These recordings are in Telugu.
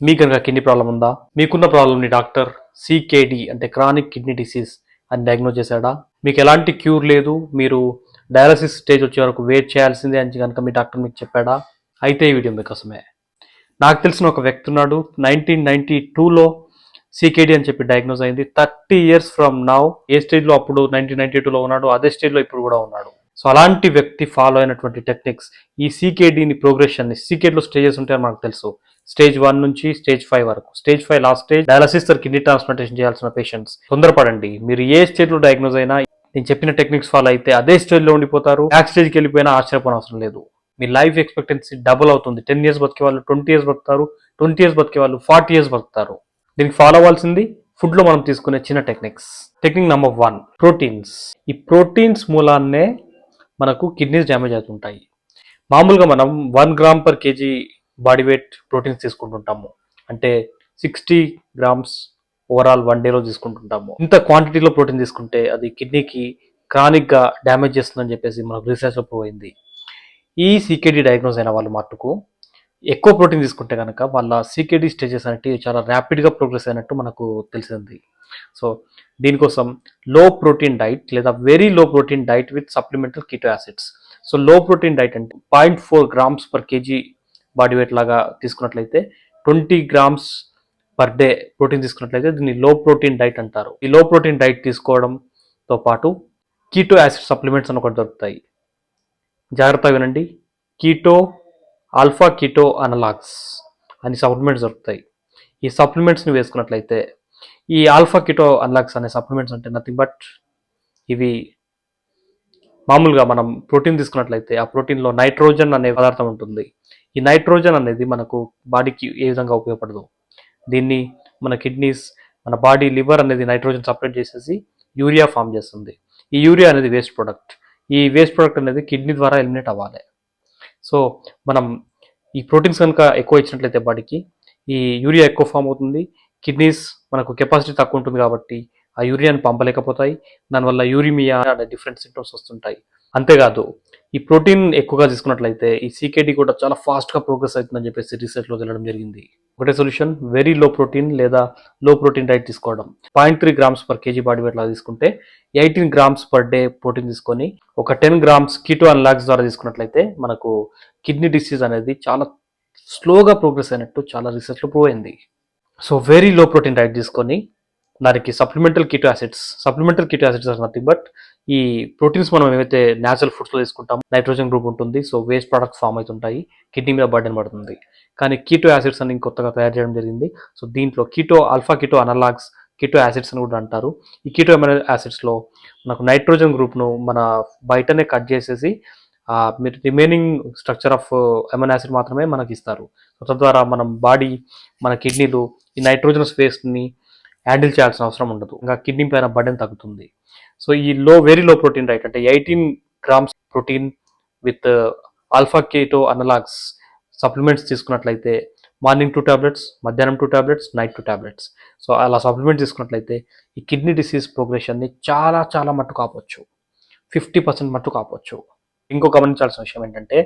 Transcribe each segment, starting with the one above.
మీకు కనుక కిడ్నీ ప్రాబ్లం ఉందా? మీకున్న ప్రాబ్లమ్ని డాక్టర్ సికేడి అంటే క్రానిక్ కిడ్నీ డిసీజ్ అని డయాగ్నోజ్ చేశాడా? మీకు ఎలాంటి క్యూర్ లేదు? మీరు డయాలసిస్ స్టేజ్ వచ్చే వరకు వెయిట్ చేయాల్సిందే అని కనుక మీ డాక్టర్ మీకు చెప్పాడా? అయితే ఈ వీడియో మీకోసమే. నాకు తెలిసిన ఒక వ్యక్తి ఉన్నాడు. నైన్టీన్ నైన్టీ టూలో సికేడి అని చెప్పి డయాగ్నోజ్ అయింది. థర్టీ ఇయర్స్ ఫ్రమ్ నౌ ఏ స్టేజ్లో అప్పుడు నైన్టీన్ నైన్టీ టూలో ఉన్నాడు. అదే స్టేజ్లో ఇప్పుడు కూడా ఉన్నాడు. సో అలాంటి వ్యక్తి ఫాలో అయినటువంటి టెక్నిక్స్ ఈ సీకేడీని ప్రోగ్రెషన్ని సీకేడీలో స్టేజెస్ ఉంటాయని మనకు తెలుసు. స్టేజ్ వన్ నుంచి స్టేజ్ ఫైవ్ వరకు. Stage five last stage. Dialysis kidney transplantation చేయాల్సిన పేషెంట్స్. తొందరపడండి. మీరు ఏ స్టేజ్లో డయాగ్నోజ్ అయినా నేను చెప్పిన టెక్నిక్స్ ఫాలో అయితే అదే స్టేజ్లో ఉండిపోతారు. బ్యాక్ స్టేజ్కి వెళ్ళిపోయినా ఆశ్చర్యపోయిన అవసరం లేదు. మీ లైఫ్ ఎక్స్పెక్టెన్సీ డబుల్ అవుతుంది. టెన్ ఇయర్స్ బతికే వాళ్ళు ట్వంటీ ఇయర్స్ బతుకుతారు. ట్వంటీ ఇయర్స్ బతికే వాళ్ళు ఫార్టీ ఇయర్స్ బతుకుతారు. దీనికి ఫాలో అవ్వాల్సింది ఫుడ్లో మనం తీసుకునే చిన్న techniques. Technique number one proteins. ఈ ప్రోటీన్స్ మూలాన్నే మనకు కిడ్నీస్ డ్యామేజ్ అవుతుంటాయి. మామూలుగా మనం one gram per KG body weight proteins తీసుకుంటుంటాము. అంటే సిక్స్టీ గ్రామ్స్ ఓవరాల్ వన్ డేలో తీసుకుంటుంటాము. ఇంత క్వాంటిటీలో ప్రోటీన్ తీసుకుంటే అది కిడ్నీకి క్రానిక్గా డ్యామేజ్ చేస్తుందని చెప్పేసి మనకు రీసెర్చ్లో ప్రూవ్ అయింది ఈ సీకేడీ డయాగ్నోస్ అయిన వాళ్ళ మట్టుకు ఎక్కువ ప్రోటీన్ తీసుకుంటే కనుక వాళ్ళ సీకేడీ స్టేజెస్ అనేవి చాలా ర్యాపిడ్గా ప్రోగ్రెస్ అయినట్టు మనకు తెలిసింది. సో దీనికోసం లో ప్రోటీన్ డైట్ లేదా very low protein diet with supplemental keto acids so low protein diet అంటే point four grams per KG body weight లాగా తీసుకున్నట్లయితే twenty grams per day protein తీసుకున్నట్లయితే దీన్ని లో ప్రోటీన్ డైట్ అంటారు. ఈ లో ప్రోటీన్ డైట్ తీసుకోవడంతో పాటు కీటో యాసిడ్ సప్లిమెంట్స్ అని ఒకటి దొరుకుతాయి. జాగ్రత్తగా వినండి. కీటో ఆల్ఫా కీటో అనలాగ్స్ అని సప్లిమెంట్స్ దొరుకుతాయి. ఈ సప్లిమెంట్స్ని వేసుకున్నట్లయితే ఈ ఆల్ఫా కీటో అనలాగ్స్ అనే సప్లిమెంట్స్ అంటే నథింగ్ బట్ ఇవి మామూలుగా మనం ప్రోటీన్ తీసుకున్నట్లయితే ఆ ప్రోటీన్లో నైట్రోజన్ అనే పదార్థం ఉంటుంది. ఈ నైట్రోజన్ అనేది మనకు బాడీకి ఏ విధంగా ఉపయోగపడదు. దీన్ని మన కిడ్నీస్ మన బాడీ లివర్ అనేది నైట్రోజన్ సపరేట్ చేసేసి యూరియా ఫామ్ చేస్తుంది. ఈ యూరియా అనేది వేస్ట్ ప్రొడక్ట్. ఈ వేస్ట్ ప్రొడక్ట్ అనేది కిడ్నీ ద్వారా ఎలిమినేట్ అవ్వాలి. సో మనం ఈ ప్రోటీన్స్ కనుక ఎక్కువ ఇచ్చినట్లయితే బాడీకి ఈ యూరియా ఎక్కువ ఫామ్ అవుతుంది. కిడ్నీస్ మనకు కెపాసిటీ తక్కువ ఉంటుంది కాబట్టి ఆ యూరియాని పంపలేకపోతాయి. దానివల్ల యూరిమియా అనే డిఫరెంట్ సింటమ్స్ వస్తుంటాయి. అంతేకాదు ఈ ప్రోటీన్ ఎక్కువగా తీసుకున్నట్లయితే ఈ సీకేటీ కూడా చాలా ఫాస్ట్గా ప్రోగ్రెస్ అవుతుందని చెప్పేసి రీసెర్చ్లో వెళ్ళడం జరిగింది. ఒకటే సొల్యూషన్ వెరీ లో ప్రోటీన్ లేదా లో ప్రోటీన్ డైట్ తీసుకోవడం. Point three grams per KG body weight లాగా తీసుకుంటే eighteen grams per day protein తీసుకొని ఒక ten grams keto analogs ద్వారా తీసుకున్నట్లయితే మనకు కిడ్నీ డిసీజ్ అనేది చాలా స్లోగా ప్రోగ్రెస్ అయినట్టు చాలా రీసెర్చ్లో ప్రూవ్ అయింది. So very low protein diet తీసుకొని దానికి supplemental keto acids supplemental keto acids are nothing but ఈ ప్రోటీన్స్ మనం ఏవైతే న్యాచురల్ ఫుడ్స్లో తీసుకుంటాం నైట్రోజన్ గ్రూప్ ఉంటుంది. సో వేస్ట్ ప్రొడక్ట్స్ ఫామ్ అవుతుంటాయి. కిడ్నీ మీద బర్డెన్ పడుతుంది. కానీ కీటో యాసిడ్స్ అని కొత్తగా తయారు చేయడం జరిగింది. సో దీంట్లో keto alpha keto analogs keto acids అని కూడా అంటారు. ఈ కీటో ఎమినో యాసిడ్స్లో మనకు నైట్రోజన్ గ్రూప్ను మన బయటనే కట్ చేసేసి మీరు remaining structure of amino acid మాత్రమే మనకి ఇస్తారు. తద్వారా మనం బాడీ మన కిడ్నీలు ఈ నైట్రోజన్ స్పేస్ని హ్యాండిల్ చేయాల్సిన అవసరం ఉండదు. ఇంకా కిడ్నీ పైన బర్డెన్ తగ్గుతుంది. సో ఈ low very low protein diet అంటే eighteen grams protein with alpha keto analogs supplements తీసుకున్నట్లయితే మార్నింగ్ టూ టాబ్లెట్స్ మధ్యాహ్నం two tablets night two tablets. So అలా సప్లిమెంట్ తీసుకున్నట్లయితే ఈ కిడ్నీ డిసీజ్ ప్రోగ్రెషన్ని చాలా చాలా మట్టు కాపొచ్చు ఫిఫ్టీ పర్సెంట్ మట్టు కాపొచ్చు ఇంకో గమనించాల్సిన విషయం ఏంటంటే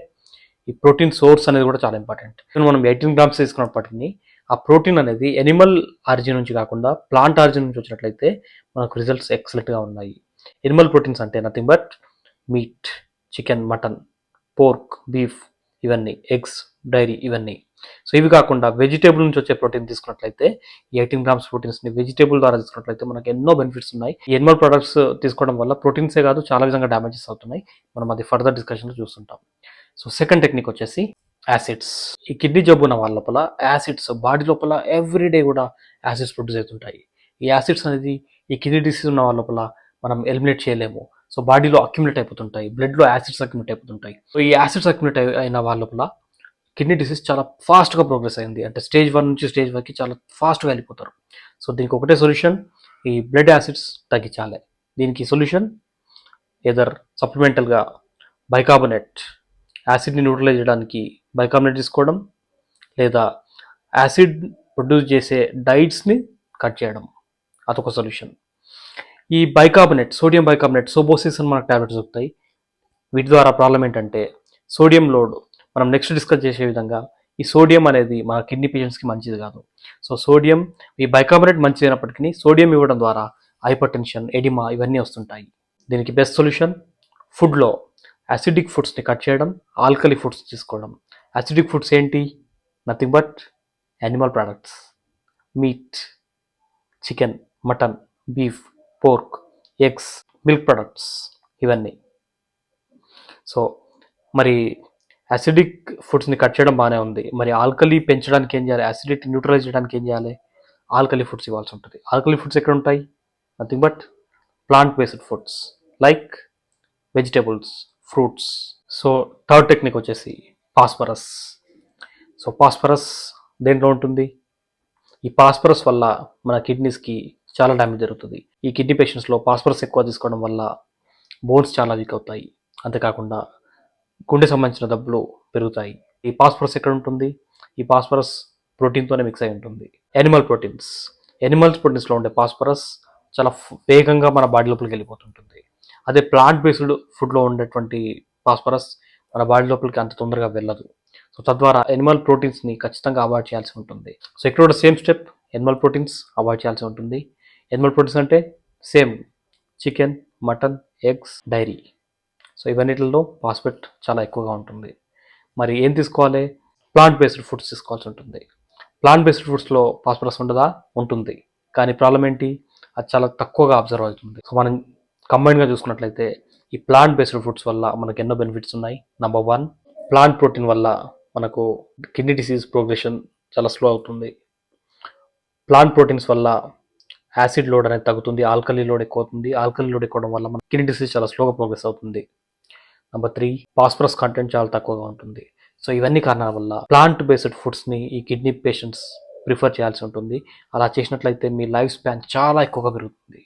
ఈ ప్రోటీన్ సోర్స్ అనేది కూడా చాలా ఇంపార్టెంట్. మనం ఎయిటీన్ గ్రామ్స్ తీసుకున్నప్పటికీ ఆ ప్రోటీన్ అనేది ఎనిమల్ ఆరిజిన్ నుంచి కాకుండా ప్లాంట్ ఆరిజిన్ నుంచి వచ్చినట్లయితే మనకు రిజల్ట్స్ ఎక్సలెంట్గా ఉన్నాయి. ఎనిమల్ ప్రోటీన్స్ అంటే nothing but meat chicken mutton pork beef ఇవన్నీ ఎగ్స్ డైరీ ఇవన్నీ. సో ఇవి కాకుండా వెజిటేబుల్ నుంచి వచ్చే ప్రోటీన్ తీసుకున్నట్లయితే ఎయిటీన్ గ్రామ్స్ ప్రోటీన్స్ని వెజిటేబుల్ ద్వారా తీసుకున్నట్లయితే మనకి ఎన్నో బెనిఫిట్స్ ఉన్నాయి. ఈ ఎనిమల్ ప్రొడక్ట్స్ తీసుకోవడం వల్ల ప్రోటీన్సే కాదు చాలా విధంగా డ్యామేజెస్ అవుతున్నాయి. మనం అది ఫర్దర్ డిస్కషన్లో చూస్తుంటాం. సో సెకండ్ టెక్నిక్ వచ్చేసి యాసిడ్స్ ఈ కిడ్నీ జబ్బు ఉన్న వాళ్ళ లోపల యాసిడ్స్ బాడీ లోపల ఎవ్రీడే కూడా యాసిడ్స్ ప్రొడ్యూస్ అవుతుంటాయి. ఈ యాసిడ్స్ అనేది ఈ కిడ్నీ డిసీజ్ ఉన్న వాళ్ళ లోపల మనం ఎలిమినేట్ చేయలేము. సో బాడీలో అక్యుమిలేట్ అయిపోతుంటాయి. బ్లడ్లో యాసిడ్స్ అక్యుమిలేట్ అయిపోతుంటాయి. సో ఈ యాసిడ్స్ అక్యుమిలేట్ అయిన వాళ్ళ లోపల కిడ్నీ డిసీజ్ చాలా ఫాస్ట్గా ప్రోగ్రెస్ అయింది. అంటే స్టేజ్ వన్ నుంచి స్టేజ్ వరకు చాలా ఫాస్ట్గా వెళ్ళిపోతారు. సో దీనికి ఒకటే సొల్యూషన్ ఈ బ్లడ్ యాసిడ్స్ తగ్గించాలి. దీనికి సొల్యూషన్ ఎదర్ సప్లిమెంటల్గా బైకార్బోనేట్ యాసిడ్ని న్యూట్రలైజ్ చేయడానికి బైకార్బోనేట్ తీసుకోవడం లేదా యాసిడ్ ప్రొడ్యూస్ చేసే డైట్స్ని కట్ చేయడం. అదొక సొల్యూషన్. ఈ బైకార్బోనేట్ సోడియం బైకాబినెట్ సోబోసిస్ అని మనకు టాబ్లెట్స్ దొరుకుతాయి. వీటి ద్వారా ప్రాబ్లం ఏంటంటే సోడియం లోడ్ మనం నెక్స్ట్ డిస్కస్ చేసే విధంగా ఈ సోడియం అనేది మన కిడ్నీ పేషెంట్స్కి మంచిది కాదు. సో సోడియం ఈ బైకార్బోనేట్ మంచిది అయినప్పటికీ సోడియం ఇవ్వడం ద్వారా హైపర్ టెన్షన్ ఎడిమా ఇవన్నీ వస్తుంటాయి. దీనికి బెస్ట్ సొల్యూషన్ ఫుడ్లో యాసిడిక్ ఫుడ్స్ని కట్ చేయడం ఆల్కలీ ఫుడ్స్ తీసుకోవడం. యాసిడిక్ ఫుడ్స్ ఏంటి? Nothing but animal products meat chicken mutton beef pork eggs milk products ఇవన్నీ. సో మరి యాసిడిక్ ఫుడ్స్ని కట్ చేయడం బాగానే ఉంది. మరి ఆల్కలీ పెంచడానికి ఏం చేయాలి? యాసిడిటీ న్యూట్రలైజ్ చేయడానికి ఏం చేయాలి? ఆల్కలీ ఫుడ్స్ ఇవ్వాల్సి ఉంటుంది. ఆల్కలీ ఫుడ్స్ ఎక్కడ ఉంటాయి nothing but plant based foods like vegetables fruits so third technique వచ్చేసి పాస్పరస్ సో పాస్పరస్ దేంట్లో ఉంటుంది? ఈ పాస్పరస్ వల్ల మన కిడ్నీస్కి చాలా డ్యామేజ్ జరుగుతుంది. ఈ కిడ్నీ పేషెంట్స్లో పాస్పరస్ ఎక్కువ తీసుకోవడం వల్ల బోన్స్ చాలా వీక్ అవుతాయి. అంతేకాకుండా గుండె సంబంధించిన దెబ్బలు పెరుగుతాయి. ఈ పాస్పరస్ ఎక్కడ ఉంటుంది? ఈ పాస్పరస్ ప్రోటీన్తోనే మిక్స్ అయి ఉంటుంది. Animal proteins. యానిమల్స్ ప్రోటీన్స్లో ఉండే పాస్పరస్ చాలా వేగంగా మన బాడీ లోపలికి వెళ్ళిపోతుంటుంది. అదే ప్లాంట్ బేస్డ్ ఫుడ్లో ఉండేటువంటి పాస్పరస్ మన బాడీ లోపలికి అంత తొందరగా వెళ్ళదు. సో తద్వారా ఎనిమల్ ప్రోటీన్స్ని ఖచ్చితంగా అవాయిడ్ చేయాల్సి ఉంటుంది. సో ఇక్కడ కూడా same step animal proteins avoid చేయాల్సి ఉంటుంది. ఎనిమల్ ప్రోటీన్స్ అంటే same chicken mutton eggs dairy so ఇవన్నిటిలో phosphate చాలా ఎక్కువగా ఉంటుంది. మరి ఏం తీసుకోవాలి? ప్లాంట్ బేస్డ్ ఫుడ్స్ తీసుకోవాల్సి ఉంటుంది. ప్లాంట్ బేస్డ్ ఫుడ్స్లో ఫాస్ఫరస్ ఉండదా? ఉంటుంది. కానీ ప్రాబ్లం ఏంటి? అది చాలా తక్కువగా అబ్జర్వ్ అవుతుంది. సో మనం కంబైన్గా చూసుకున్నట్లయితే ఈ ప్లాంట్ బేస్డ్ ఫుడ్స్ వల్ల మనకు ఎన్నో బెనిఫిట్స్ ఉన్నాయి. నెంబర్ వన్ ప్లాంట్ ప్రోటీన్ వల్ల మనకు కిడ్నీ డిసీజ్ ప్రోగ్రెషన్ చాలా స్లో అవుతుంది. ప్లాంట్ ప్రోటీన్స్ వల్ల యాసిడ్ లోడ్ అనేది తగ్గుతుంది ఆల్కలీ లోడ్ ఎక్కువ అవుతుంది ఆల్కలీ లోడ్ ఎక్కువడం వల్ల మన కిడ్నీ డిసీజ్ చాలా స్లోగా ప్రోగ్రెస్ అవుతుంది. నెంబర్ త్రీ ఫాస్ఫరస్ కంటెంట్ చాలా తక్కువగా ఉంటుంది. సో ఇవన్నీ కారణాల వల్ల ప్లాంట్ బేస్డ్ ఫుడ్స్ని ఈ కిడ్నీ పేషెంట్స్ ప్రిఫర్ చేయాల్సి ఉంటుంది. అలా చేసినట్లయితే మీ లైఫ్ స్పాన్ చాలా ఎక్కువగా పెరుగుతుంది.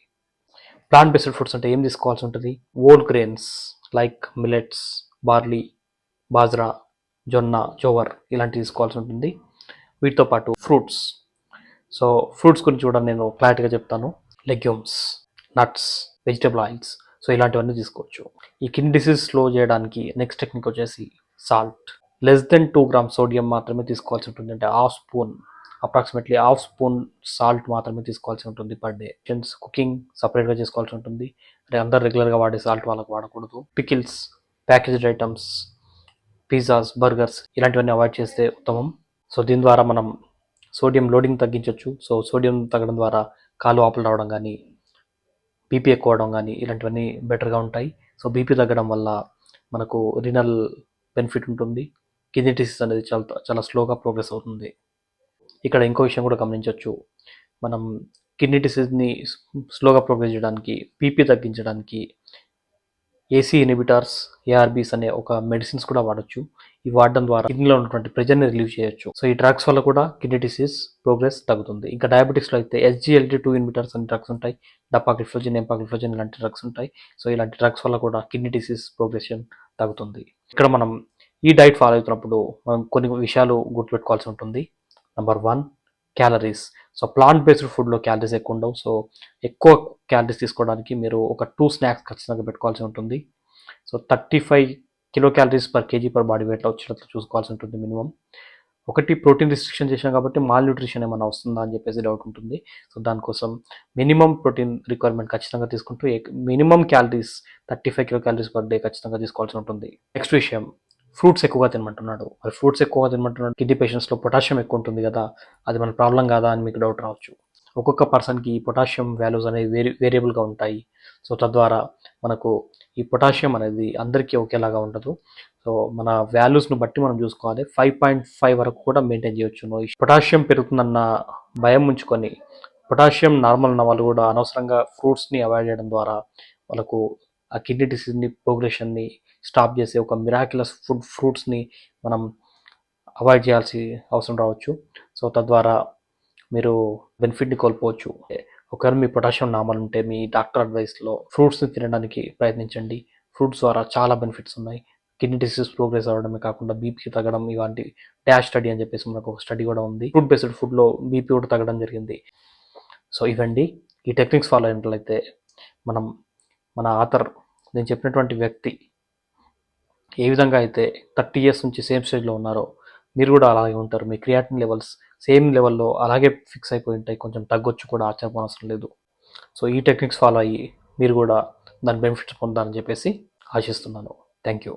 ప్లాంట్ బేస్డ్ ఫుడ్స్ అంటే ఏం తీసుకోవాల్సి ఉంటుంది? Old grains like millets barley bajra జొన్న జోవర్ ఇలాంటివి తీసుకోవాల్సి ఉంటుంది. వీటితో పాటు ఫ్రూట్స్ సో ఫ్రూట్స్ గురించి కూడా నేను క్లారిటీగా చెప్తాను. Legumes nuts vegetable oils so ఇలాంటివన్నీ తీసుకోవచ్చు. ఈ కిడ్నీ డిసీజ్ స్లో చేయడానికి నెక్స్ట్ టెక్నిక్ వచ్చేసి salt less than two gram sodium మాత్రమే తీసుకోవాల్సి ఉంటుంది అంటే half spoon approximately half spoon salt మాత్రమే తీసుకోవాల్సి ఉంటుంది పర్ డే. ఫ్రెండ్స్ కుకింగ్ సపరేట్గా చేసుకోవాల్సి ఉంటుంది. అంటే అందరు రెగ్యులర్గా వాడే సాల్ట్ వాళ్ళకి వాడకూడదు. Pickles packaged items pizzas burgers ఇలాంటివన్నీ అవాయిడ్ చేస్తే ఉత్తమం. సో దీని ద్వారా మనం సోడియం లోడింగ్ తగ్గించవచ్చు సో సోడియం తగ్గడం ద్వారా కాలు ఆపలు రావడం కానీ బీపీ ఎక్కువ అవడం కానీ ఇలాంటివన్నీ బెటర్గా ఉంటాయి. సో బీపీ తగ్గడం వల్ల మనకు రినల్ బెనిఫిట్ ఉంటుంది. కిడ్నీ డిసీజ్ అనేది చాలా చాలా స్లోగా ప్రోగ్రెస్ అవుతుంది. ఇక్కడ ఇంకో విషయం కూడా గమనించవచ్చు. మనం కిడ్నీ డిసీజ్ని స్లోగా ప్రోగ్రెస్ చేయడానికి పీపీ తగ్గించడానికి ఏసీ ఇనిబిటార్స్ ఏఆర్బీస్ అనే ఒక మెడిసిన్స్ కూడా వాడచ్చు. ఈ వాడడం ద్వారా కిడ్నీలో ఉన్నటువంటి ప్రెజర్ని రిలీవ్ చేయొచ్చు. సో ఈ డ్రగ్స్ వల్ల కూడా కిడ్నీ డిసీజ్ ప్రోగ్రెస్ తగ్గుతుంది. ఇంకా డయాబెటిక్స్లో అయితే ఎస్జిఎల్టీ టూ ఇన్విటర్స్ అనే డ్రగ్స్ ఉంటాయి. డపాగ్లిఫ్లోజిన్ ఎంపాగ్లిఫ్లోజిన్ ఇలాంటి డ్రగ్స్ ఉంటాయి. సో ఇలాంటి డ్రగ్స్ వల్ల కూడా కిడ్నీ డిసీజ్ ప్రోగ్రెషన్ తగ్గుతుంది. ఇక్కడ మనం ఈ డైట్ ఫాలో అవుతున్నప్పుడు మనం కొన్ని విషయాలు గుర్తుపెట్టుకోవాల్సి ఉంటుంది. Number one calories so plant based ఫుడ్లో క్యాలరీస్ ఎక్కువ ఉండవు. సో ఎక్కువ క్యాలరీస్ తీసుకోవడానికి మీరు ఒక టూ స్నాక్స్ ఖచ్చితంగా పెట్టుకోవాల్సి ఉంటుంది. So thirty five kilo calories per KG per body వెయిట్లో వచ్చేటట్లు చూసుకోవాల్సి ఉంటుంది మినిమం. ఒకటి ప్రోటీన్ రిస్ట్రిక్షన్ చేసాం కాబట్టి మాల్ న్యూట్రిషన్ ఏమైనా వస్తుందా అని చెప్పేసి డౌట్ ఉంటుంది. సో దానికోసం మినిమం ప్రోటీన్ రిక్వైర్మెంట్ ఖచ్చితంగా తీసుకుంటూ minimum calories thirty five kilo calories per day ఖచ్చితంగా తీసుకోవాల్సి ఉంటుంది. నెక్స్ట్ విషయం. ఫ్రూట్స్ ఎక్కువగా తినమంటున్నాడు. మరి ఫ్రూట్స్ ఎక్కువగా తినమంటున్నాడు. కిడ్నీ పేషెంట్స్లో పొటాషియం ఎక్కువ ఉంటుంది కదా అది మన ప్రాబ్లం కాదా అని మీకు డౌట్ రావచ్చు. ఒక్కొక్క పర్సన్కి ఈ పొటాషియం వాల్యూస్ అనేవి వేరి వేరియబుల్గా ఉంటాయి. సో తద్వారా మనకు ఈ పొటాషియం అనేది అందరికీ ఒకేలాగా ఉండదు. సో మన వాల్యూస్ను బట్టి మనం చూసుకోవాలి. ఫైవ్ పాయింట్ ఫైవ్ వరకు కూడా మెయింటైన్ చేయొచ్చు. పొటాషియం పెరుగుతుందన్న భయం ఉంచుకొని పొటాషియం నార్మల్ ఉన్న వాళ్ళు కూడా అనవసరంగా ఫ్రూట్స్ని అవాయిడ్ చేయడం ద్వారా వాళ్ళకు ఆ కిడ్నీ డిసీజ్ని ప్రోగ్రెషన్ని స్టాప్ చేసే ఒక మిరాక్యులస్ ఫుడ్ ఫ్రూట్స్ని మనం అవాయిడ్ చేయాల్సి అవసరం రావచ్చు. సో తద్వారా మీరు బెనిఫిట్ని కోల్పోవచ్చు. ఒకవేళ మీ పొటాషియం నార్మల్ ఉంటే మీ డాక్టర్ అడ్వైస్లో ఫ్రూట్స్ని తినడానికి ప్రయత్నించండి. ఫ్రూట్స్ ద్వారా చాలా బెనిఫిట్స్ ఉన్నాయి. కిడ్నీ డిసీజ్ ప్రోగ్రెస్ అవ్వడమే కాకుండా బీపీ తగ్గడం ఇలాంటి డాష్ స్టడీ అని చెప్పేసి మనకు ఒక స్టడీ కూడా ఉంది. ఫుడ్ బేస్డ్ ఫుడ్లో బీపీ కూడా తగ్గడం జరిగింది. సో ఇవండి ఈ టెక్నిక్స్ ఫాలో అయినట్లయితే మనం మన ఆథర్ నేను చెప్పినటువంటి వ్యక్తి ఏ విధంగా అయితే థర్టీ ఇయర్స్ నుంచి సేమ్ స్టేజ్లో ఉన్నారో మీరు కూడా అలాగే ఉంటారు. మీ క్రియాటిన్ లెవెల్స్ సేమ్ లెవెల్లో అలాగే ఫిక్స్ అయిపోయి ఉంటాయి. కొంచెం తగ్గొచ్చు కూడా ఆశ్చర్యపోనవసరం లేదు. సో ఈ టెక్నిక్స్ ఫాలో అయ్యి మీరు కూడా దాని బెనిఫిట్స్ పొందాలని చెప్పేసి ఆశిస్తున్నాను. Thank you